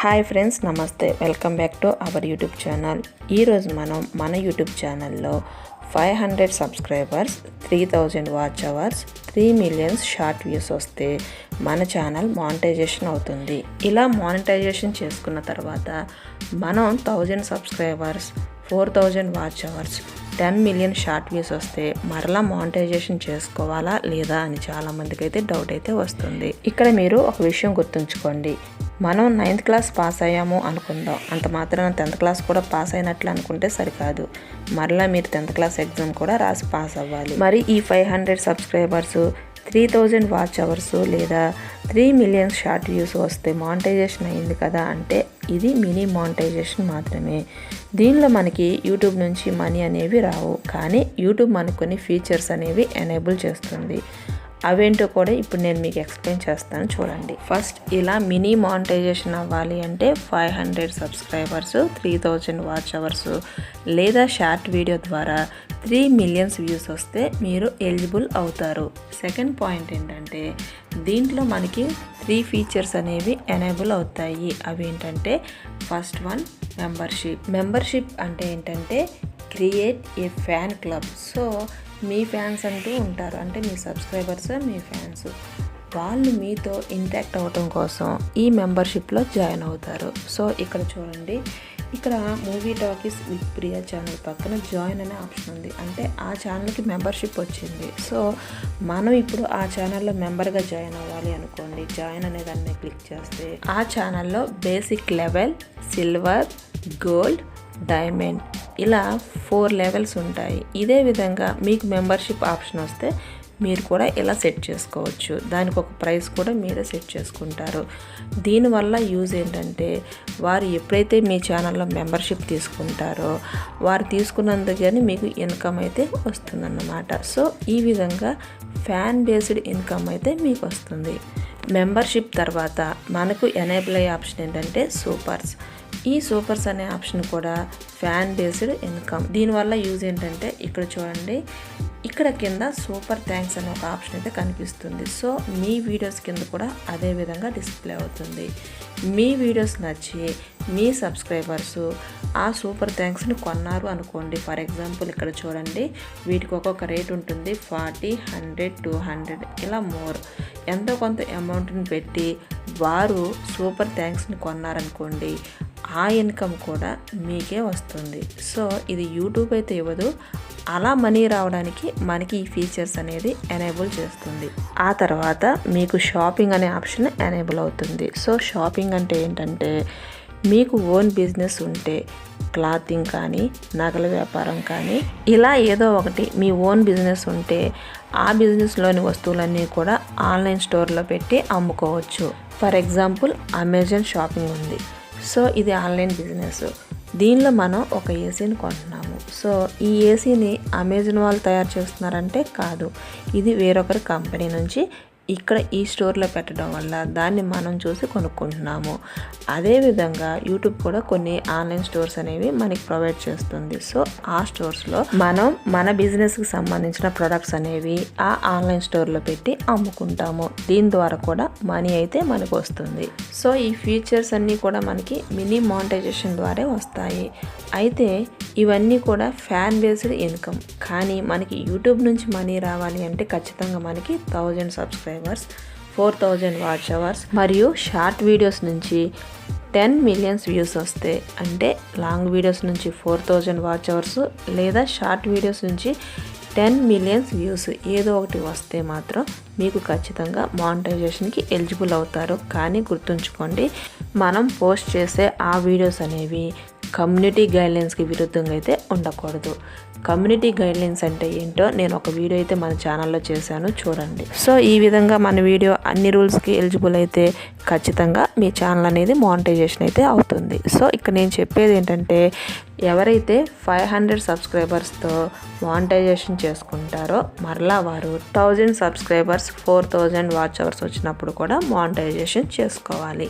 Hi friends నమస్తే. Welcome back to our YouTube channel. ఈరోజు మనం మన యూట్యూబ్ ఛానల్లో five hundred subscribers three thousand watch hours three millions short views వస్తే మన ఛానల్ మానిటైజేషన్ అవుతుంది. ఇలా మానిటైజేషన్ చేసుకున్న తర్వాత మనం thousand subscribers four thousand watch hours ten million short views వస్తే మరలా మానిటైజేషన్ చేసుకోవాలా లేదా అని చాలామందికి అయితే డౌట్ అయితే వస్తుంది. ఇక్కడ మీరు ఒక విషయం గుర్తుంచుకోండి. మనం నైన్త్ క్లాస్ పాస్ అయ్యాము అనుకుందాం. అంత మాత్రాన టెన్త్ క్లాస్ కూడా పాస్ అయినట్లు అనుకుంటే సరికాదు. మరలా మీరు టెన్త్ క్లాస్ ఎగ్జామ్ కూడా రాసి పాస్ అవ్వాలి. మరి ఈ five hundred subscribers three thousand watch hours లేదా త్రీ మిలియన్ షార్ట్ వ్యూస్ వస్తే మానిటైజేషన్ అయింది కదా అంటే ఇది మినీ మానిటైజేషన్ మాత్రమే. దీనిలో మనకి యూట్యూబ్ నుంచి మనీ అనేవి రావు. కానీ యూట్యూబ్ మనకు కొన్ని ఫీచర్స్ అనేవి ఎనేబుల్ చేస్తుంది. అవేంటో కూడా ఇప్పుడు నేను మీకు ఎక్స్ప్లెయిన్ చేస్తాను చూడండి. ఫస్ట్ ఇలా మినీ మానిటైజేషన్ అవ్వాలి అంటే five hundred subscribers three thousand watch hours లేదా షార్ట్ వీడియో ద్వారా త్రీ మిలియన్స్ వ్యూస్ వస్తే మీరు ఎలిజిబుల్ అవుతారు. సెకండ్ పాయింట్ ఏంటంటే దీంట్లో మనకి త్రీ ఫీచర్స్ అనేవి ఎనేబుల్ అవుతాయి. అవి ఏంటంటే ఫస్ట్ వన్ మెంబర్షిప్ మెంబర్షిప్ అంటే ఏంటంటే create a fan club so me fans అంటూ ఉంటారు. అంటే మీ సబ్స్క్రైబర్స్ మీ ఫ్యాన్స్. వాళ్ళు మీతో ఇంటాక్ట్ అవ్వటం కోసం ఈ మెంబర్షిప్లో జాయిన్ అవుతారు. సో ఇక్కడ చూడండి. ఇక్కడ movie talkies with Priya channel పక్కన జాయిన్ అనే ఆప్షన్ ఉంది. అంటే ఆ ఛానల్కి మెంబర్షిప్ వచ్చింది. సో మనం ఇప్పుడు ఆ ఛానల్లో మెంబర్గా జాయిన్ అవ్వాలి అనుకోండి. జాయిన్ అనే దాన్ని క్లిక్ చేస్తే ఆ ఛానల్లో basic level silver gold diamond ఇలా ఫోర్ లెవెల్స్ ఉంటాయి. ఇదే విధంగా మీకు మెంబర్షిప్ ఆప్షన్ వస్తే మీరు కూడా ఇలా సెట్ చేసుకోవచ్చు. దానికి ఒక ప్రైస్ కూడా మీరే సెట్ చేసుకుంటారు. దీనివల్ల యూజ్ ఏంటంటే వారు ఎప్పుడైతే మీ ఛానల్లో మెంబర్షిప్ తీసుకుంటారో వారు తీసుకున్నందుకని మీకు ఇన్కమ్ అయితే వస్తుందన్నమాట. సో ఈ విధంగా ఫ్యాన్ బేస్డ్ ఇన్కమ్ అయితే మీకు వస్తుంది. మెంబర్షిప్ తర్వాత మనకు ఎనేబుల్ అయ్యే ఆప్షన్ ఏంటంటే సూపర్స్. ఈ సూపర్స్ అనే ఆప్షన్ కూడా ఫ్యాన్ బేస్డ్ ఇన్కమ్. దీనివల్ల యూజ్ ఏంటంటే ఇక్కడ చూడండి ఇక్కడ కింద సూపర్ థ్యాంక్స్ అనే ఒక ఆప్షన్ అయితే కనిపిస్తుంది. సో మీ వీడియోస్ కింద కూడా అదే విధంగా డిస్ప్లే అవుతుంది. మీ వీడియోస్ నచ్చి మీ సబ్స్క్రైబర్స్ ఆ సూపర్ థ్యాంక్స్ని కొన్నారు అనుకోండి. ఫర్ ఎగ్జాంపుల్ ఇక్కడ చూడండి వీటికి ఒక్కొక్క రేట్ ఉంటుంది ఫార్టీ హండ్రెడ్ టూ హండ్రెడ్ ఇలా మోర్. ఎంతో కొంత అమౌంట్ని పెట్టి వారు సూపర్ థ్యాంక్స్ని కొన్నారనుకోండి ఆ ఇన్కమ్ కూడా మీకే వస్తుంది. సో ఇది యూట్యూబ్ అయితే ఇవ్వదు. అలా మనీ రావడానికి మనకి ఈ ఫీచర్స్ అనేది ఎనేబుల్ చేస్తుంది. ఆ తర్వాత మీకు షాపింగ్ అనే ఆప్షన్ ఎనేబుల్ అవుతుంది. సో షాపింగ్ అంటే ఏంటంటే మీకు ఓన్ బిజినెస్ ఉంటే క్లాతింగ్ కానీ నగల వ్యాపారం కానీ ఇలా ఏదో ఒకటి మీ ఓన్ బిజినెస్ ఉంటే ఆ బిజినెస్లోని వస్తువులన్నీ కూడా ఆన్లైన్ స్టోర్లో పెట్టి అమ్ముకోవచ్చు. ఫర్ ఎగ్జాంపుల్ అమెజాన్ షాపింగ్ ఉంది. సో ఇది ఆన్లైన్ బిజినెస్. దీనిలో మనం ఒక ఏసీని కొంటున్నాము. సో ఈ ఏసీని అమెజాన్ వాళ్ళు తయారు చేస్తున్నారంటే కాదు. ఇది వేరొకరి కంపెనీ నుంచి ఇక్కడ ఈ స్టోర్లో పెట్టడం వల్ల దాన్ని మనం చూసి కొనుక్కుంటున్నాము. అదేవిధంగా యూట్యూబ్ కూడా కొన్ని ఆన్లైన్ స్టోర్స్ అనేవి మనకి ప్రొవైడ్ చేస్తుంది. సో ఆ స్టోర్స్లో మనం మన బిజినెస్కి సంబంధించిన ప్రొడక్ట్స్ అనేవి ఆ ఆన్లైన్ స్టోర్లో పెట్టి అమ్ముకుంటాము. దీని ద్వారా కూడా మనీ అయితే మనకు వస్తుంది. సో ఈ ఫీచర్స్ అన్నీ కూడా మనకి మినీ మానిటైజేషన్ ద్వారా వస్తాయి. అయితే ఇవన్నీ కూడా ఫ్యాన్ బేస్డ్ ఇన్కమ్. కానీ మనకి యూట్యూబ్ నుంచి మనీ రావాలి అంటే ఖచ్చితంగా మనకి thousand subscribers four thousand watch hours మరియు షార్ట్ వీడియోస్ నుంచి టెన్ మిలియన్స్ వ్యూస్ వస్తే అంటే లాంగ్ వీడియోస్ నుంచి ఫోర్ థౌజండ్ వాచ్ అవర్స్ లేదా షార్ట్ వీడియోస్ నుంచి టెన్ మిలియన్స్ వ్యూస్ ఏదో ఒకటి వస్తే మాత్రం మీకు ఖచ్చితంగా మానిటైజేషన్కి ఎలిజిబుల్ అవుతారు. కానీ గుర్తుంచుకోండి మనం పోస్ట్ చేసే ఆ వీడియోస్ అనేవి కమ్యూనిటీ గైడ్లైన్స్కి విరుద్ధంగా అయితే ఉండకూడదు. కమ్యూనిటీ గైడ్లైన్స్ అంటే ఏంటో నేను ఒక వీడియో అయితే మన ఛానల్లో చేశాను చూడండి. సో ఈ విధంగా మన వీడియో అన్ని రూల్స్కి ఎలిజిబుల్ అయితే ఖచ్చితంగా మీ ఛానల్ అనేది మానిటైజేషన్ అయితే అవుతుంది. సో ఇక్కడ నేను చెప్పేది ఏంటంటే ఎవరైతే ఫైవ్ హండ్రెడ్ సబ్స్క్రైబర్స్తో మానిటైజేషన్ చేసుకుంటారో మరలా వారు thousand subscribers four thousand watch hours వచ్చినప్పుడు కూడా మానిటైజేషన్ చేసుకోవాలి.